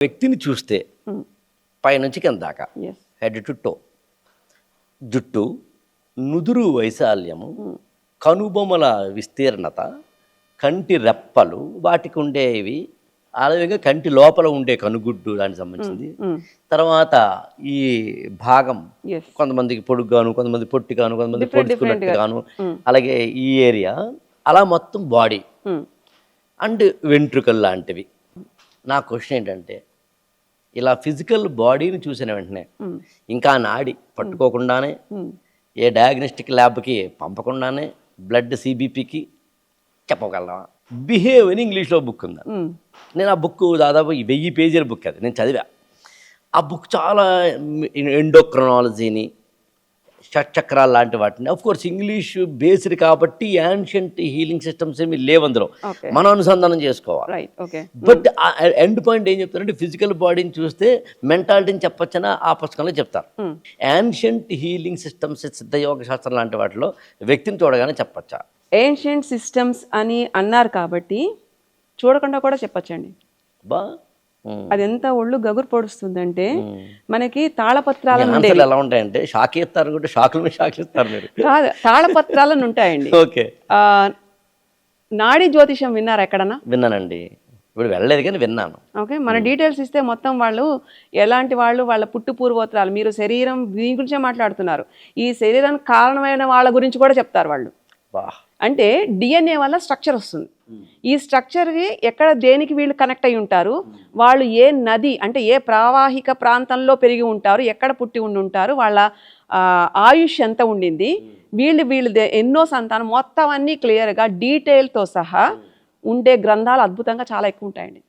వ్యక్తిని చూస్తే పైనుంచి కింద దాకా హెడ్ టు టో. జుట్టు నుదురు వైశాల్యము కనుబొమల విస్తీర్ణత కంటి రెప్పలు వాటికి ఉండేవి అలాగే కంటి లోపల ఉండే కనుగుడ్డు దానికి సంబంధించింది. తర్వాత ఈ భాగం కొంతమందికి పొడుగ్గాను కొంతమంది పొట్టిగాను కొంతమంది Different, పొడుచుకున్నట్టుగాను. అలాగే ఈ ఏరియా అలా మొత్తం బాడీ అండ్ వెంట్రుకలు లాంటివి. నా క్వశ్చన్ ఏంటంటే ఇలా ఫిజికల్ బాడీని చూసిన వెంటనే ఇంకా నాడి పట్టుకోకుండానే ఏ డయాగ్నోస్టిక్ ల్యాబ్కి పంపకుండానే బ్లడ్ సిబిపికి చెప్పగలవా బిహేవ్ అని ఇంగ్లీష్లో బుక్ ఉంది? నేను ఆ బుక్ దాదాపు వెయ్యి పేజీల బుక్ అది నేను చదివా. ఆ బుక్ చాలా ఎండోక్రనాలజీని షట్చక్రాలు లాంటి వాటిని. అఫ్ కోర్స్ ఇంగ్లీష్ బేస్డ్ కాబట్టి యాన్షియంట్ హీలింగ్ సిస్టమ్స్ ఏమి లేవు అందులో. మనం అనుసంధానం చేసుకోవాలి. బట్ ఎండ్ పాయింట్ ఏం చెప్తారంటే ఫిజికల్ బాడీని చూస్తే మెంటాలిటీని చెప్పొచ్చని ఆ పుస్తకంలో చెప్తారు. యాన్షియంట్ హీలింగ్ సిస్టమ్స్ సిద్ధయోగ శాస్త్రం లాంటి వాటిలో వ్యక్తిని చూడగానే చెప్పచ్చా? ఏన్షియంట్ సిస్టమ్స్ అని అన్నారు కాబట్టి చూడకుండా కూడా చెప్పచ్చండి. బా అది ఎంత ఒళ్ళు గగురు పొడుస్తుందంటే మనకి ఆన్సర్లు ఎలా ఉంటాయంటే షాక్ ఇస్తారు షాకుల మీద షాక్ ఇస్తారు మీరు. కాదు తాళపత్రాలను ఉంటాయండి ఓకే. ఆ, నాడీ జ్యోతిషం విన్నారు ఎక్కడన్నా? విన్నానండి. ఇప్పుడు వెళ్ళలేదు కానీ విన్నాను. ఓకే మన డీటెయిల్స్ ఇస్తే మొత్తం వాళ్ళు ఎలాంటి వాళ్ళు వాళ్ళ పుట్టు పూర్వోత్తరాలు మీరు శరీరం దీని గురించే మాట్లాడుతున్నారు. ఈ శరీరానికి కారణమైన వాళ్ళ గురించి కూడా చెప్తారు వాళ్ళు. బా అంటే డిఎన్ఏ వల్ల స్ట్రక్చర్ వస్తుంది. ఈ స్ట్రక్చర్కి ఎక్కడ దేనికి వీళ్ళు కనెక్ట్ అయి ఉంటారు? వాళ్ళు ఏ నది అంటే ఏ ప్రావాహిక ప్రాంతంలో పెరిగి ఉంటారు? ఎక్కడ పుట్టి ఉండి ఉంటారు? వాళ్ళ ఆయుష్ ఎంత ఉండింది? వీళ్ళు వీళ్ళు ఎన్నో సంతానం మొత్తం అన్నీ క్లియర్గా డీటెయిల్తో సహా ఉండే గ్రంథాలు అద్భుతంగా చాలా ఎక్కువ ఉంటాయండి.